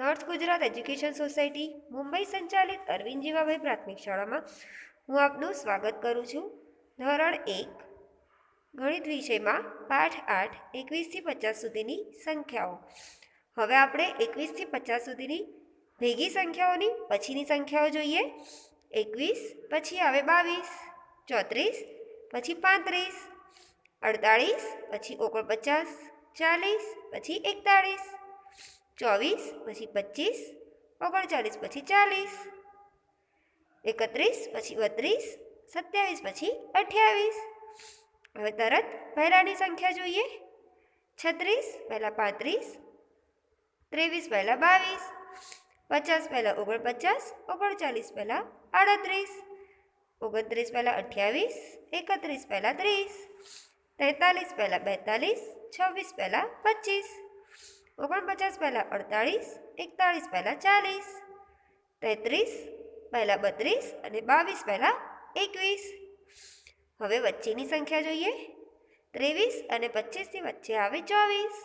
North Gujarat education society, Mumbai સંચાલિત અરવિંદ જીવાભાઈ પ્રાથમિક શાળામાં હું આપનું સ્વાગત કરું છું. ધોરણ એક, ગણિત વિષયમાં પાઠ આઠ એકવીસથી પચાસ સુધીની સંખ્યાઓ. હવે આપણે એકવીસથી પચાસ સુધીની ભેગી સંખ્યાઓની પછીની સંખ્યાઓ જોઈએ. એકવીસ, પછી આવે બાવીસ, ચોત્રીસ, પછી પાંત્રીસ, અડતાળીસ, પછી ઓગણપચાસ, ચાલીસ, પછી એકતાળીસ ચોવીસ પછી પચીસ ઓગણચાલીસ પછી ચાલીસ એકત્રીસ પછી બત્રીસ સત્યાવીસ પછી અઠ્યાવીસ હવે તરત પહેલાંની સંખ્યા જોઈએ. છત્રીસ પહેલાં પાંત્રીસ, ત્રેવીસ પહેલાં બાવીસ, પચાસ પહેલાં ઓગણપચાસ, ઓગણચાલીસ પહેલાં આડત્રીસ, ઓગણત્રીસ પહેલાં અઠ્યાવીસ, એકત્રીસ પહેલાં ત્રીસ, તેતાલીસ પહેલાં બેતાલીસ, છવ્વીસ પહેલાં પચીસ. ઓગણપચાસ પહેલાં અડતાળીસ, એકતાળીસ પહેલાં ચાલીસ, તેત્રીસ પહેલાં બત્રીસ અને બાવીસ પહેલાં એકવીસ. હવે વચ્ચેની સંખ્યા જોઈએ. ત્રેવીસ અને પચીસની વચ્ચે આવે ચોવીસ.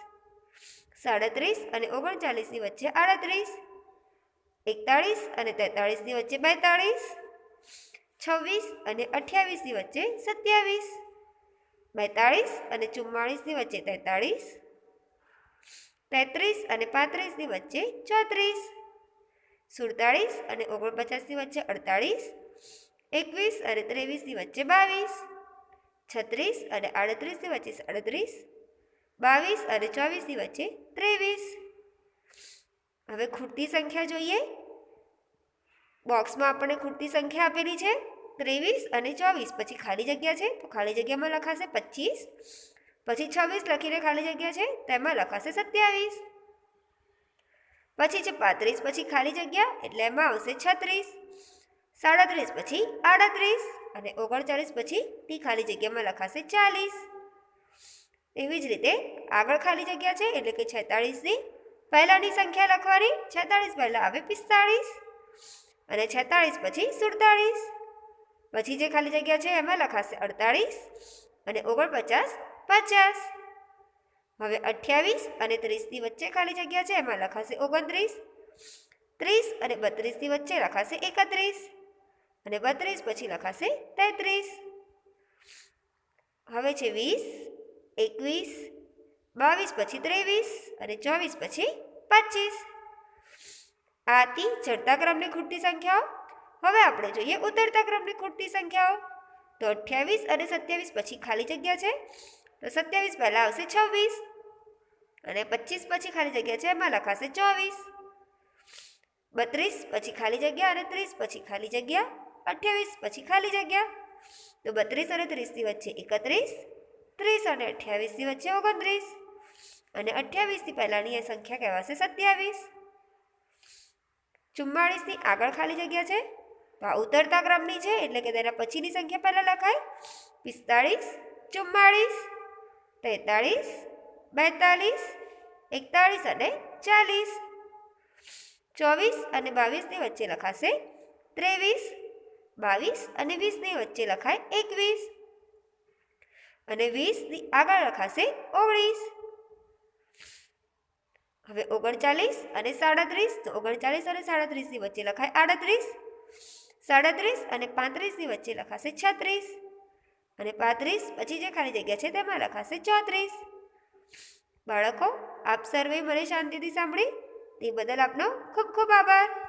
સાડત્રીસ અને ઓગણચાલીસની વચ્ચે આડત્રીસ. એકતાળીસ અને તેતાળીસની વચ્ચે બેતાળીસ. છવ્વીસ અને અઠ્યાવીસની વચ્ચે સત્યાવીસ. બેતાળીસ અને ચુમ્માળીસની વચ્ચે તેતાળીસ. તેત્રીસ અને પાંત્રીસની વચ્ચે ચોત્રીસ. સુડતાળીસ અને ઓગણપચાસની વચ્ચે અડતાળીસ. એકવીસ અને ત્રેવીસની વચ્ચે બાવીસ. છત્રીસ અને આડત્રીસની વચ્ચે સાડત્રીસ. બાવીસ અને ચોવીસની વચ્ચે ત્રેવીસ. હવે ખૂટતી સંખ્યા જોઈએ. બોક્સમાં આપણને ખૂટતી સંખ્યા આપેલી છે. ત્રેવીસ અને ચોવીસ. પછી ખાલી જગ્યા છે. તો ખાલી જગ્યામાં લખાશે પચીસ. પછી છવ્વીસ લખીને ખાલી જગ્યા છે તેમાં લખાશે સત્યાવીસ. પછી છે પાંત્રીસ, પછી ખાલી જગ્યા, એટલે એમાં આવશે છત્રીસ. સાડત્રીસ, પછી આડત્રીસ. અને ઓગણચાલીસ, પછી તી ખાલી જગ્યામાં લખાશે ચાલીસ. એવી જ રીતે આગળ ખાલી જગ્યા છે, એટલે કે છેતાળીસની પહેલાંની સંખ્યા લખવાની, છેતાળીસ પહેલાં આવે પિસ્તાળીસ. અને છેતાળીસ, પછી સુડતાળીસ. પછી જે ખાલી જગ્યા છે, એમાં લખાશે અડતાળીસ. અને ઓગણપચાસ પચાસ. હવે અઠ્યાવીસ અને ત્રીસની વચ્ચે ખાલી જગ્યા છે, એમાં લખાશે ઓગણત્રીસ. ત્રીસ અને બત્રીસની વચ્ચે લખાશે એકત્રીસ. અને બત્રીસ પછી લખાશે તેત્રીસ. હવે છે વીસ, એકવીસ, બાવીસ પછી ત્રેવીસ અને ચોવીસ પછી પચીસ. આ હતી ચડતા ક્રમની ખૂટતી સંખ્યાઓ. હવે આપણે જોઈએ ઉતરતા ક્રમની ખૂટતી સંખ્યાઓ. તો અઠ્યાવીસ અને સત્યાવીસ પછી ખાલી જગ્યા છે. તો સત્યાવીસ પહેલાં આવશે છવ્વીસ. અને પચીસ પછી ખાલી જગ્યા છે, એમાં લખાશે ચોવીસ. બત્રીસ પછી ખાલી જગ્યા અને ત્રીસ પછી ખાલી જગ્યા અઠ્યાવીસ પછી ખાલી જગ્યા. તો બત્રીસ અને ત્રીસની વચ્ચે એકત્રીસ, ત્રીસ અને અઠ્યાવીસની વચ્ચે ઓગણત્રીસ. અને અઠ્યાવીસની પહેલાંની એ સંખ્યા કહેવાશે સત્યાવીસ. ચુમ્માળીસની આગળ ખાલી જગ્યા છે આ ઉતરતા ક્રમની છે, એટલે કે તેના પછીની સંખ્યા પહેલાં લખાય પિસ્તાળીસ, ચુમ્માળીસ તેતાળીસ, બેતાળીસ, એકતાળીસ અને ચાલીસ. ચોવીસ અને બાવીસની વચ્ચે લખાશે ત્રેવીસ, બાવીસ અને વીસની વચ્ચે લખાય એકવીસ. અને વીસની આગળ લખાશે ઓગણીસ. હવે ઓગણચાલીસ અને સાડત્રીસ, તો ઓગણચાલીસ અને સાડત્રીસની વચ્ચે લખાય આડત્રીસ. સાડત્રીસ અને પાંત્રીસની વચ્ચે લખાશે છત્રીસ. અને પાંત્રીસ, પછી જે ખાલી જગ્યા છે તેમાં લખાશે ચોત્રીસ. બાળકો, આપ સર્વે મને શાંતિથી સાંભળી. તે બદલ આપનો ખૂબ ખૂબ આભાર.